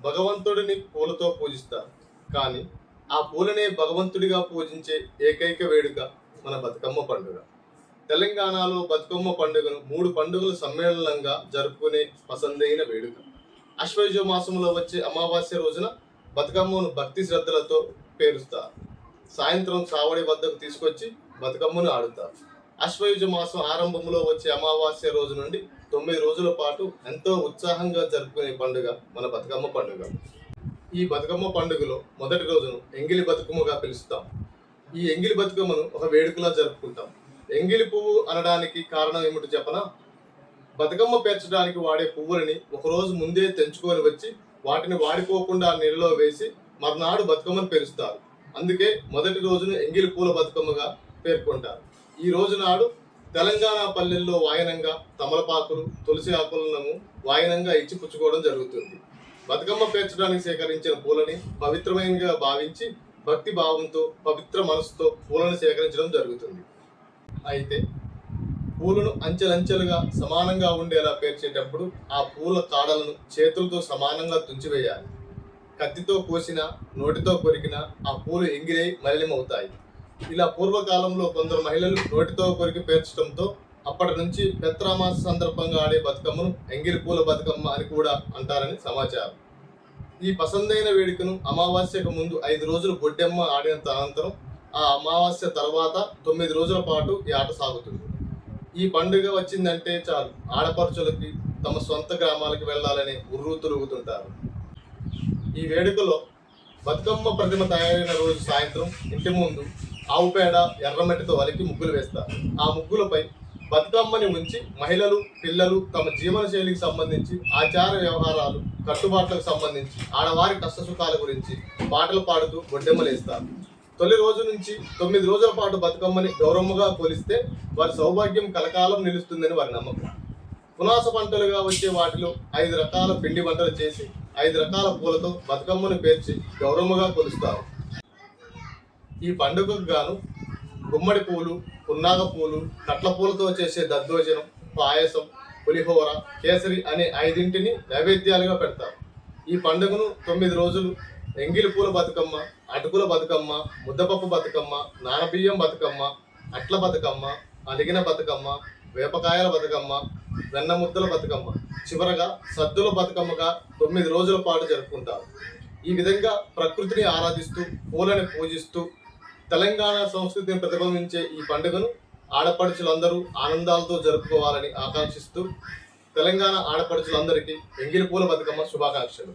భగవంతుడిని పూలతో పూజిస్తారు కానీ ఆ పూలనే భగవంతుడిగా పూజించే ఏకైక వేడుక మన బతుకమ్మ పండుగ. తెలంగాణలో బతుకమ్మ పండుగను మూడు పండుగల సమ్మేళనంగా జరుపుకునే పసందైన వేడుక. అశ్వయుజ మాసంలో వచ్చే అమావాస్య రోజున బతుకమ్మను భక్తి శ్రద్ధలతో పేరుస్తారు సాయంత్రం సావడి వద్దకు తీసుకొచ్చి బతుకమ్మను ఆడుతారు అశ్వయుజ మాసం ఆరంభంలో వచ్చే అమావాస్య రోజు నుండి తొమ్మిది రోజుల పాటు ఎంతో ఉత్సాహంగా జరుపుకునే పండుగ మన బతుకమ్మ పండుగ. ఈ బతుకమ్మ పండుగలో మొదటి రోజును ఎంగిలి బతుకమ్మగా పిలుస్తాం. ఈ ఎంగిలి బతుకమ్మను ఒక వేడుకలా జరుపుకుంటాం. ఎంగిలి పువ్వు అనడానికి కారణం ఏమిటి చెప్పనా? బతుకమ్మ పేర్చడానికి వాడే పువ్వులని ఒకరోజు ముందే తెంచుకొని వచ్చి వాటిని వాడిపోకుండా నీళ్ళలో వేసి మర్నాడు బతుకమ్మను పేరుస్తారు అందుకే మొదటి రోజును ఎంగిలి పూల బతుకమ్మగా పేర్కొంటారు. ఈ రోజు నాడు తెలంగాణ పల్లెల్లో వాయనంగా తమలపాకులు తులసి ఆకులను వాయనంగా ఇచ్చి పుచ్చుకోవడం జరుగుతుంది. బతుకమ్మ పేర్చడానికి సేకరించిన పూలని పవిత్రమైనగా భావించి భక్తి భావంతో పవిత్ర మనసుతో పూలను సేకరించడం జరుగుతుంది. అయితే పూలను అంచెలంచెలుగా సమానంగా ఉండేలా పేర్చేటప్పుడు ఆ పూల కాడలను చేతులతో సమానంగా తుంచివేయాలి. కత్తితో కోసిన నోటితో కొరికిన ఆ పూలు ఎంగిరై మలినమవుతాయి. ఇలా పూర్వకాలంలో కొందరు మహిళలు నోటితో కొరికి పేర్చడంతో అప్పటి నుంచి పెత్రామాస సందర్భంగా ఆడే బతుకమ్మను ఎంగిరి పూల బతుకమ్మ అని కూడా అంటారని సమాచారం. ఈ పసందైన వేడుకను అమావాస్యకు ముందు ఐదు రోజులు బొడ్డెమ్మ ఆడిన అనంతరం ఆ అమావాస్య తర్వాత తొమ్మిది రోజుల పాటు ఈ ఆట సాగుతుంది. ఈ పండుగ వచ్చిందంటే చాలు. ఆడపడుచులకి తమ సొంత గ్రామాలకు వెళ్ళాలని ఉర్రూ తిరుగుతుంటారు. ఈ వేడుకలో బతుకమ్మ ప్రతిమ తయారైన రోజు సాయంత్రం ఇంటి ముందు ఆవు పేడ ఎర్రమట్టితో వలికి ముగ్గులు వేస్తారు ఆ ముగ్గులపై బతుకమ్మని ఉంచి మహిళలు పిల్లలు తమ జీవన శైలికి సంబంధించి ఆచార వ్యవహారాలు కట్టుబాట్లకు సంబంధించి ఆడవారి కష్టసుఖాల గురించి పాటలు పాడుతూ గొడ్డెమ్మలేస్తారు తొలి రోజు నుంచి తొమ్మిది రోజుల పాటు బతుకమ్మని గౌరవముగా పోలిస్తే వారి సౌభాగ్యం కలకాలం నిలుస్తుందని వారి నమ్మకం. పునాస పంటలుగా వచ్చే వాటిలో ఐదు రకాల పిండి వంటలు చేసి ఐదు రకాల పూలతో బతుకమ్మను పేర్చి గౌరవముగా కొలుస్తారు. ఈ పండుగకు గాను గుమ్మడి పూలు పున్నాగ పూలు కట్ల పూలతో చేసే దద్దోజనం పాయసం పులిహోర కేసరి అనే ఐదింటిని నైవేద్యాలుగా పెడతారు. ఈ పండుగను తొమ్మిది రోజులు ఎంగిలి పూల బతుకమ్మ అటుకుల బతుకమ్మ ముద్దపప్పు బతుకమ్మ నానబియ్యం బతుకమ్మ అట్ల బతుకమ్మ అలిగిన బతుకమ్మ వేపకాయల బతుకమ్మ వెన్న ముద్దల బతుకమ్మ. చివరగా సద్దుల బతుకమ్మగా తొమ్మిది రోజుల పాటు జరుపుకుంటారు. ఈ విధంగా ప్రకృతిని ఆరాధిస్తూ పూలని పూజిస్తూ తెలంగాణ సంస్కృతిని ప్రతిబింబించే ఈ పండుగను ఆడపడుచులందరూ ఆనందాలతో జరుపుకోవాలని ఆకాంక్షిస్తూ తెలంగాణ ఆడపడుచులందరికీ ఎంగిలి పూల బతుకమ్మ శుభాకాంక్షలు.